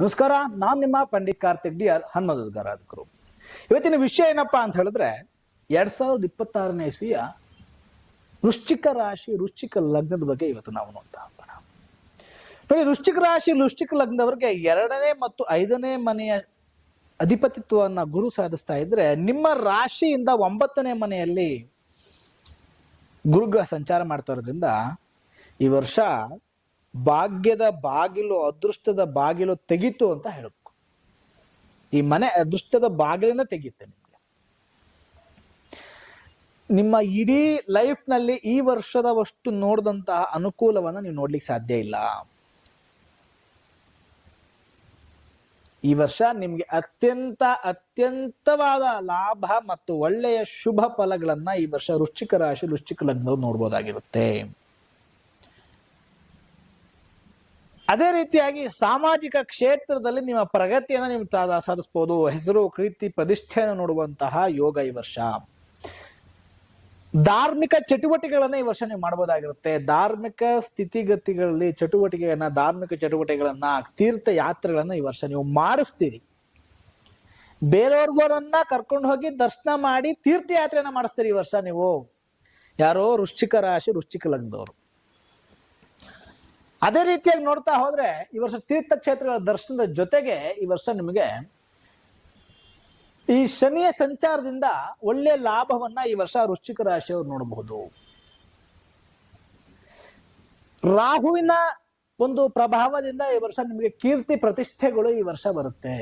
ನಮಸ್ಕಾರ, ನಾನು ನಿಮ್ಮ ಪಂಡಿತ್ ಕಾರ್ತಿಕ್ ಡಿ ಆರ್ ಹನುಮದುಗಾರಾಧಕರು ಇವತ್ತಿನ ವಿಷಯ ಏನಪ್ಪಾ ಅಂತ ಹೇಳಿದ್ರೆ, ಎರಡ್ ಸಾವಿರದ ಇಪ್ಪತ್ತಾರನೇ ಇಸ್ವಿಯ ವೃಶ್ಚಿಕ ರಾಶಿ, ವೃಶ್ಚಿಕ ಲಗ್ನದ ಬಗ್ಗೆ ಇವತ್ತು ನಾವು ನೋಡ್ತಾ ಹೋಗೋಣ. ನೋಡಿ, ವೃಶ್ಚಿಕ ರಾಶಿ, ವೃಶ್ಚಿಕ ಲಗ್ನದವರಿಗೆ ಎರಡನೇ ಮತ್ತು ಐದನೇ ಮನೆಯ ಅಧಿಪತಿತ್ವವನ್ನು ಗುರು ಸಾಧಿಸ್ತಾ ಇದ್ರೆ, ನಿಮ್ಮ ರಾಶಿಯಿಂದ ಒಂಬತ್ತನೇ ಮನೆಯಲ್ಲಿ ಗುರುಗ್ರಹ ಸಂಚಾರ ಮಾಡ್ತಾ ಇರೋದ್ರಿಂದ, ಈ ವರ್ಷ ಭಾಗ್ಯದ ಬಾಗಿಲು, ಅದೃಷ್ಟದ ಬಾಗಿಲು ತೆಗೀತು ಅಂತ ಹೇಳಬೇಕು. ಈ ಮನೆ ಅದೃಷ್ಟದ ಬಾಗಿಲಿಂದ ತೆಗೀತೆ ನಿಮಗೆ. ನಿಮ್ಮ ಇಡೀ ಲೈಫ್ನಲ್ಲಿ ಈ ವರ್ಷದವಷ್ಟು ನೋಡಿದಂತಹ ಅನುಕೂಲವನ್ನ ನೀವು ನೋಡ್ಲಿಕ್ಕೆ ಸಾಧ್ಯ ಇಲ್ಲ. ಈ ವರ್ಷ ನಿಮಗೆ ಅತ್ಯಂತ ಅತ್ಯಂತವಾದ ಲಾಭ ಮತ್ತು ಒಳ್ಳೆಯ ಶುಭ ಫಲಗಳನ್ನ ಈ ವರ್ಷ ರುಚಿಕ ರಾಶಿ ರುಚಿಕ ಲಗ್ನವು ನೋಡ್ಬೋದಾಗಿರುತ್ತೆ. ಅದೇ ರೀತಿಯಾಗಿ ಸಾಮಾಜಿಕ ಕ್ಷೇತ್ರದಲ್ಲಿ ನಿಮ್ಮ ಪ್ರಗತಿಯನ್ನು ನೀವು ಸಾಧಿಸಬಹುದು ಹೆಸರು, ಕೀರ್ತಿ, ಪ್ರತಿಷ್ಠೆಯನ್ನು ನೋಡುವಂತಹ ಯೋಗ ಈ ವರ್ಷ. ಧಾರ್ಮಿಕ ಚಟುವಟಿಕೆಗಳನ್ನ ಈ ವರ್ಷ ನೀವು ಮಾಡಬಹುದಾಗಿರುತ್ತೆ ಧಾರ್ಮಿಕ ಸ್ಥಿತಿಗತಿಗಳಲ್ಲಿ ಚಟುವಟಿಕೆಗಳನ್ನ, ಧಾರ್ಮಿಕ ಚಟುವಟಿಕೆಗಳನ್ನ ತೀರ್ಥ ಯಾತ್ರೆಗಳನ್ನ ಈ ವರ್ಷ ನೀವು ಮಾಡಿಸ್ತೀರಿ. ಬೇರೆಯವ್ರವರನ್ನ ಕರ್ಕೊಂಡು ಹೋಗಿ ದರ್ಶನ ಮಾಡಿ ತೀರ್ಥಯಾತ್ರೆಯನ್ನ ಮಾಡಿಸ್ತೀರಿ ಈ ವರ್ಷ ನೀವು. ಯಾರೋ ವೃಶ್ಚಿಕ ರಾಶಿ, ವೃಶ್ಚಿಕ ಲಗ್ನದವರು. ಅದೇ ರೀತಿಯಾಗಿ ನೋಡ್ತಾ ಹೋದ್ರೆ ಈ ವರ್ಷ ತೀರ್ಥಕ್ಷೇತ್ರಗಳ ದರ್ಶನದ ಜೊತೆಗೆ ಈ ವರ್ಷ ನಿಮಗೆ ಈ ಶನಿಯ ಸಂಚಾರದಿಂದ ಒಳ್ಳೆ ಲಾಭವನ್ನ ಈ ವರ್ಷ ವೃಶ್ಚಿಕ ರಾಶಿಯವರು ನೋಡಬಹುದು. ರಾಹುವಿನ ಒಂದು ಪ್ರಭಾವದಿಂದ ಈ ವರ್ಷ ನಿಮಗೆ ಕೀರ್ತಿ ಪ್ರತಿಷ್ಠೆಗಳು ಈ ವರ್ಷ ಬರುತ್ತೆ.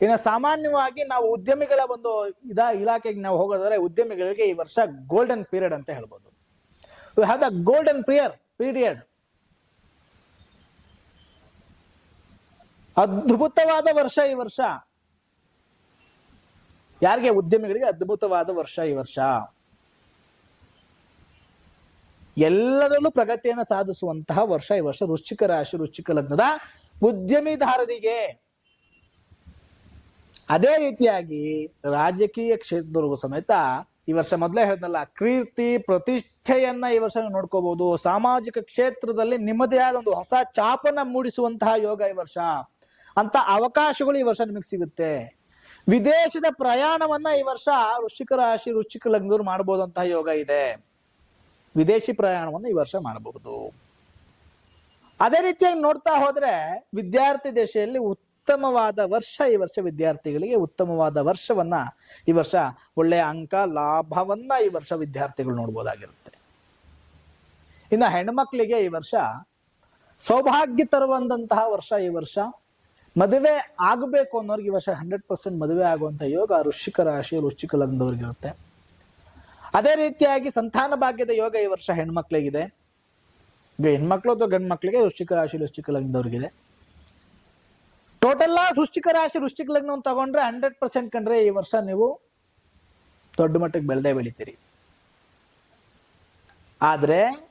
ಇನ್ನು ಸಾಮಾನ್ಯವಾಗಿ ನಾವು ಉದ್ಯಮಿಗಳ ಒಂದು ಇದ ಇಲಾಖೆಗೆ ನಾವು ಹೋಗೋದಾದ್ರೆ ಉದ್ಯಮಿಗಳಿಗೆ ಈ ವರ್ಷ ಗೋಲ್ಡನ್ ಪೀರಿಯಡ್ ಅಂತ ಹೇಳ್ಬೋದು. Have the golden peer period ಅದ್ಭುತವಾದ ವರ್ಷ ಈ ವರ್ಷ. ಯಾರಿಗೆ? ಉದ್ಯಮಿಗಳಿಗೆ ಅದ್ಭುತವಾದ ವರ್ಷ ಈ ವರ್ಷ. ಎಲ್ಲದರಲ್ಲೂ ಪ್ರಗತಿಯನ್ನು ಸಾಧಿಸುವಂತಹ ವರ್ಷ ಈ ವರ್ಷ. ವೃಶ್ಚಿಕ ರಾಶಿ, ವೃಶ್ಚಿಕ ಲಗ್ನದ ಉದ್ಯಮಿದಾರರಿಗೆ. ಅದೇ ರೀತಿಯಾಗಿ ರಾಜಕೀಯ ಕ್ಷೇತ್ರದವರೆಗೂ ಸಮೇತ ಈ ವರ್ಷ ಮೊದಲೇ ಹೇಳಿದ್ನಲ್ಲ, ಕೀರ್ತಿ ಪ್ರತಿಷ್ಠೆಯನ್ನ ಈ ವರ್ಷ ನೋಡ್ಕೋಬಹುದು. ಸಾಮಾಜಿಕ ಕ್ಷೇತ್ರದಲ್ಲಿ ನಿಮ್ಮದೇ ಆದ ಒಂದು ಹೊಸ ಚಾಪನ ಮೂಡಿಸುವಂತಹ ಯೋಗ ಈ ವರ್ಷ. ಅಂತ ಅವಕಾಶಗಳು ಈ ವರ್ಷ ನಿಮಗೆ ಸಿಗುತ್ತೆ. ವಿದೇಶದ ಪ್ರಯಾಣವನ್ನ ಈ ವರ್ಷ ವೃಶ್ಚಿಕ ರಾಶಿ, ವೃಶ್ಚಿಕ ಲಗ್ನದವ್ರು ಮಾಡಬಹುದಂತಹ ಯೋಗ ಇದೆ. ವಿದೇಶಿ ಪ್ರಯಾಣವನ್ನು ಈ ವರ್ಷ ಮಾಡಬಹುದು. ಅದೇ ರೀತಿಯಾಗಿ ನೋಡ್ತಾ ಹೋದ್ರೆ ವಿದ್ಯಾರ್ಥಿ ದೇಶದಲ್ಲಿ ಉತ್ತಮವಾದ ವರ್ಷ ಈ ವರ್ಷ ವಿದ್ಯಾರ್ಥಿಗಳಿಗೆ ಉತ್ತಮವಾದ ವರ್ಷವನ್ನ ಈ ವರ್ಷ ಒಳ್ಳೆಯ ಅಂಕ, ಲಾಭವನ್ನ ಈ ವರ್ಷ ವಿದ್ಯಾರ್ಥಿಗಳು ನೋಡ್ಬೋದಾಗಿರುತ್ತೆ. ಇನ್ನು ಹೆಣ್ಮಕ್ಳಿಗೆ ಈ ವರ್ಷ ಸೌಭಾಗ್ಯ ತರುವಂತಹ ವರ್ಷ ಈ ವರ್ಷ. ಮದುವೆ ಆಗಬೇಕು ಅನ್ನೋರಿಗೆ ಈ ವರ್ಷ ಹಂಡ್ರೆಡ್ ಪರ್ಸೆಂಟ್ ಮದುವೆ ಆಗುವಂಥ ಯೋಗ ವೃಶ್ಚಿಕ ರಾಶಿ, ವೃಶ್ಚಿಕ ಲಗ್ನದವ್ರಿಗಿರುತ್ತೆ ಅದೇ ರೀತಿಯಾಗಿ ಸಂತಾನ ಭಾಗ್ಯದ ಯೋಗ ಈ ವರ್ಷ ಹೆಣ್ಮಕ್ಳಿಗಿದೆ. ಹೆಣ್ಮಕ್ಳು ಅಥವಾ ಗಂಡ್ಮಕ್ಳಿಗೆ ವೃಶ್ಚಿಕ ರಾಶಿ, ವೃಶ್ಚಿಕ ಲಗ್ನದವ್ರಿಗಿದೆ. ಟೋಟಲ್ ವೃಶ್ಚಿಕ ರಾಶಿ, ವೃಶ್ಚಿಕ ಲಗ್ನವನ್ನು ತಗೊಂಡ್ರೆ ಹಂಡ್ರೆಡ್ ಪರ್ಸೆಂಟ್ ಕಂಡ್ರೆ ಈ ವರ್ಷ ನೀವು ದೊಡ್ಡ ಮಟ್ಟಕ್ಕೆ ಬೆಳೆದೇ ಬೆಳಿತೀರಿ. ಆದ್ರೆ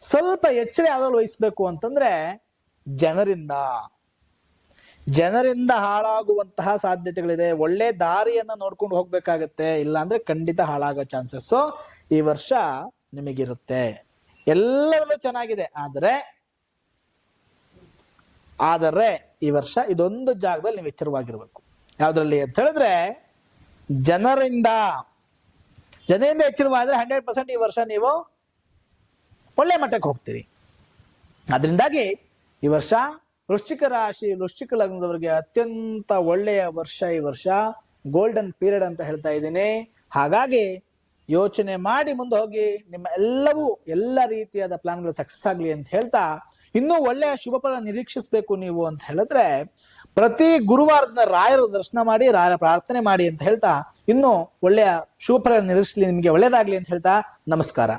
ಸ್ವಲ್ಪ ಎಚ್ಚರ ಯಾವ್ದ್ರಲ್ಲಿ ವಹಿಸ್ಬೇಕು ಅಂತಂದ್ರೆ ಜನರಿಂದ. ಜನರಿಂದ ಹಾಳಾಗುವಂತಹ ಸಾಧ್ಯತೆಗಳಿದೆ. ಒಳ್ಳೆ ದಾರಿಯನ್ನ ನೋಡ್ಕೊಂಡು ಹೋಗ್ಬೇಕಾಗತ್ತೆ. ಇಲ್ಲಾಂದ್ರೆ ಖಂಡಿತ ಹಾಳಾಗೋ ಚಾನ್ಸಸ್ ಈ ವರ್ಷ ನಿಮಗಿರುತ್ತೆ. ಎಲ್ಲದರಲ್ಲೂ ಚೆನ್ನಾಗಿದೆ. ಆದ್ರೆ, ಆದರೆ ಈ ವರ್ಷ ಇದೊಂದು ಜಾಗದಲ್ಲಿ ನೀವು ಎಚ್ಚರವಾಗಿರ್ಬೇಕು. ಯಾವ್ದ್ರಲ್ಲಿ ಅಂತ ಹೇಳಿದ್ರೆ, ಜನರಿಂದ ಜನರಿಂದ ಎಚ್ಚರವಾದ್ರೆ ಹಂಡ್ರೆಡ್ ಪರ್ಸೆಂಟ್ ಈ ವರ್ಷ ನೀವು ಒಳ್ಳೆ ಮಟ್ಟಕ್ಕೆ ಹೋಗ್ತೀರಿ. ಅದರಿಂದಾಗಿ ಈ ವರ್ಷ ವೃಶ್ಚಿಕ ರಾಶಿ, ವೃಶ್ಚಿಕ ಲಗ್ನದವರಿಗೆ ಅತ್ಯಂತ ಒಳ್ಳೆಯ ವರ್ಷ ಈ ವರ್ಷ ಗೋಲ್ಡನ್ ಪೀರಿಯಡ್ ಅಂತ ಹೇಳ್ತಾ ಇದ್ದೀನಿ. ಹಾಗಾಗಿ ಯೋಚನೆ ಮಾಡಿ ಮುಂದೆ ಹೋಗಿ ನಿಮ್ಮ ಎಲ್ಲವೂ ಎಲ್ಲ ರೀತಿಯಾದ ಪ್ಲಾನ್ಗಳು ಸಕ್ಸಸ್ ಆಗಲಿ ಅಂತ ಹೇಳ್ತಾ ಇನ್ನೂ ಒಳ್ಳೆಯ ಶುಭಫಲ ನಿರೀಕ್ಷಿಸಬೇಕು ನೀವು ಅಂತ ಹೇಳಿದ್ರೆ, ಪ್ರತಿ ಗುರುವಾರದ ರಾಯರ ದರ್ಶನ ಮಾಡಿ, ರಾಯರ ಪ್ರಾರ್ಥನೆ ಮಾಡಿ ಅಂತ ಹೇಳ್ತಾ, ಇನ್ನು ಒಳ್ಳೆಯ ಶುಭಫಲ ನಿರೀಕ್ಷಿಸಲಿ, ನಿಮಗೆ ಒಳ್ಳೇದಾಗ್ಲಿ ಅಂತ ಹೇಳ್ತಾ, ನಮಸ್ಕಾರ.